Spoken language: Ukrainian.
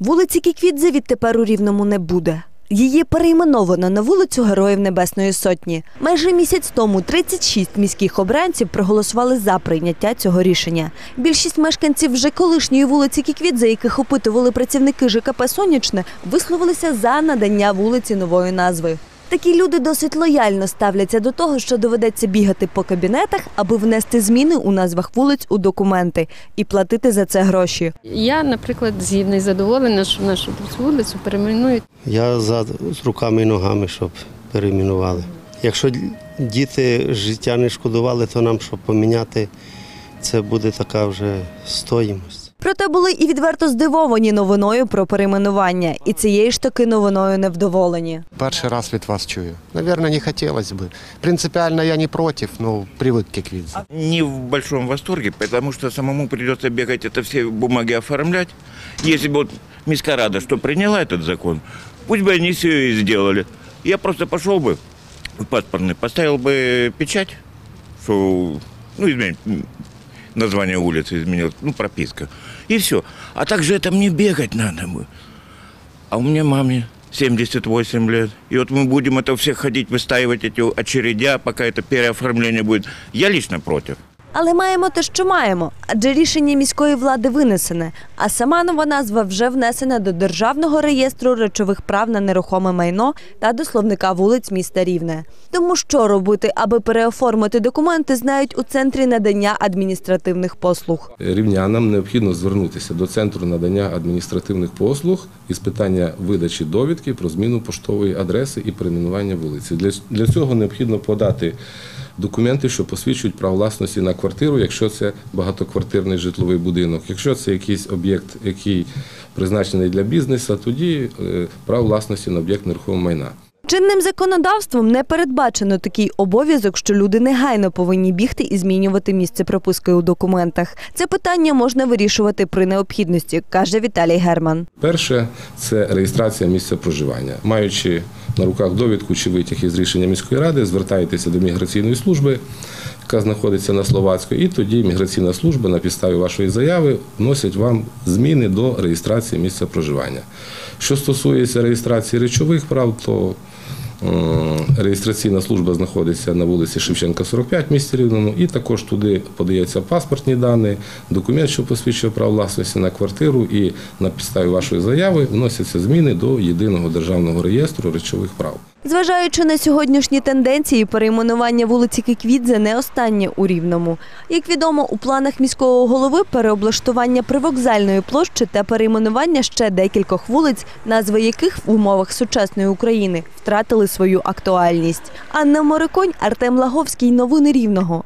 Вулиці Кіквідзе відтепер у Рівному не буде. Її перейменовано на вулицю Героїв Небесної Сотні. Майже місяць тому 36 міських обранців проголосували за прийняття цього рішення. Більшість мешканців вже колишньої вулиці Кіквідзе, яких опитували працівники ЖКП Сонячне, висловилися за надання вулиці нової назви. Такі люди досить лояльно ставляться до того, що доведеться бігати по кабінетах, аби внести зміни у назвах вулиць у документи і платити за це гроші. Я, наприклад, згідна і задоволена, що нашу вулицю перейменують. Я за з руками і ногами, щоб перейменували. Якщо діти життя не шкодували, то нам, щоб поміняти, це буде така вже стоїмость. Проте були і відверто здивовані новиною про перейменування, і цією ж таки новиною невдоволені. Перший раз від вас чую. Наверное, не хотелось бы. Принципиально я не против, но привык к квидзе. Не в большом восторге, потому что самому придется бегать это все бумаги оформлять. Если бы вот Миска рада, что приняла этот закон, пусть бы они все и сделали. Я просто пошел бы в паспортный, поставил бы печать, что, ну, изменить, м, название улицы изменилось, ну, прописка. И все. А также это мне бегать надо бы. А у меня маме 78 лет. И вот мы будем это все ходить, выстаивать эти очередя, пока это переоформление будет. Я лично против. Але маємо те, що маємо, адже рішення міської влади винесене, а сама нова назва вже внесена до Державного реєстру речових прав на нерухоме майно та до словника вулиць міста Рівне. Тому що робити, аби переоформити документи, знають у центрі надання адміністративних послуг. Рівнянам необхідно звернутися до центру надання адміністративних послуг із питання видачі довідки про зміну поштової адреси і перейменування вулиці. Для, цього необхідно подати документи, що посвідчують право власності на квартиру, якщо це багатоквартирний житловий будинок. Якщо це якийсь об'єкт, який призначений для бізнесу, тоді е, право власності на об'єкт нерухомого майна. Чинним законодавством не передбачено такий обов'язок, що люди негайно повинні бігти і змінювати місце прописки у документах. Це питання можна вирішувати при необхідності, каже Віталій Герман. Перше це реєстрація місця проживання. Маючи на руках довідку чи витяг із рішення міської ради, звертаєтеся до міграційної служби, яка знаходиться на Словацької, і тоді міграційна служба на підставі вашої заяви вносить вам зміни до реєстрації місця проживання. Що стосується реєстрації речових прав, то реєстраційна служба знаходиться на вулиці Шевченка, 45 в місті Рівному, і також туди подається паспортні дані, документ, що посвідчує право власності на квартиру, і на підставі вашої заяви вносяться зміни до єдиного державного реєстру речових прав. Зважаючи на сьогоднішні тенденції, перейменування вулиці Киквідзе не останнє у Рівному. Як відомо, у планах міського голови переоблаштування привокзальної площі та перейменування ще декількох вулиць, назви яких в умовах сучасної України втратили свою актуальність. Анна Мориконь, Артем Лаговський. Новини Рівного.